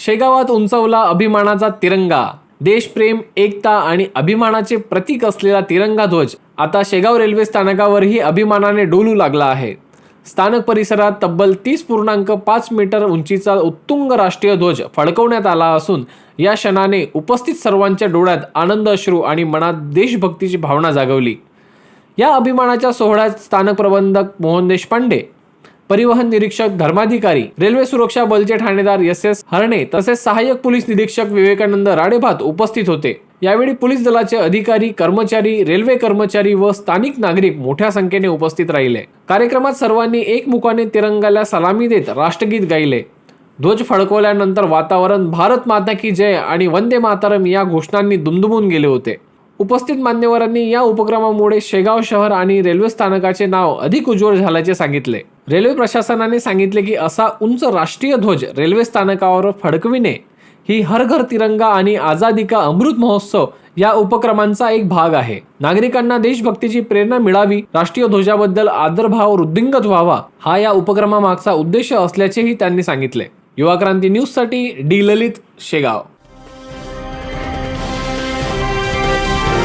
शेगावात उंचवला अभिमानाचा तिरंगा. देशप्रेम एकता आणि अभिमानाचे प्रतीक असलेला तिरंगा ध्वज आता शेगाव रेल्वे स्थानकावरही अभिमानाने डोलू लागला आहे. स्थानक परिसरात तब्बल तीस पूर्णांक पाच मीटर उंचीचा उत्तुंग राष्ट्रीय ध्वज फडकवण्यात आला असून या क्षणाने उपस्थित सर्वांच्या डोळ्यात आनंद अश्रू आणि मनात देशभक्तीची भावना जागवली. या अभिमानाच्या सोहळ्यात स्थानक प्रबंधक मोहन देशपांडे परिवहन निरीक्षक धर्माधिकारी रेल्वे सुरक्षा बलचे ठाणेदार एस एस हरणे तसेच सहाय्यक पोलीस निरीक्षक विवेकानंद राडेभात उपस्थित होते. यावेळी पोलीस दलाचे अधिकारी कर्मचारी रेल्वे कर्मचारी व स्थानिक नागरिक मोठ्या संख्येने उपस्थित राहिले. कार्यक्रमात सर्वांनी एकमुखाने तिरंगाला सलामी देत राष्ट्रगीत गायले. ध्वज फडकवल्यानंतर वातावरण भारत माता की जय आणि वंदे मातरम या घोषणांनी दुमदुमून गेले होते. उपस्थित मान्यवरांनी या उपक्रमामुळे शेगाव शहर आणि रेल्वे स्थानकाचे नाव अधिक उज्ज्वल झाल्याचे सांगितले. रेल्वे प्रशासनाने सांगितले की असा उंच राष्ट्रीय ध्वज रेल्वे स्थानकावर फडकविणे ही हर घर तिरंगा आणि आझादी का अमृत महोत्सव या उपक्रमांचा एक भाग आहे. नागरिकांना देशभक्तीची प्रेरणा मिळावी राष्ट्रीय ध्वजाबद्दल आदरभाव वृद्धिंगत व्हावा हा या उपक्रमामागचा उद्देश असल्याचेही त्यांनी सांगितले. युवा क्रांती न्यूजसाठी डी ललित शेगाव.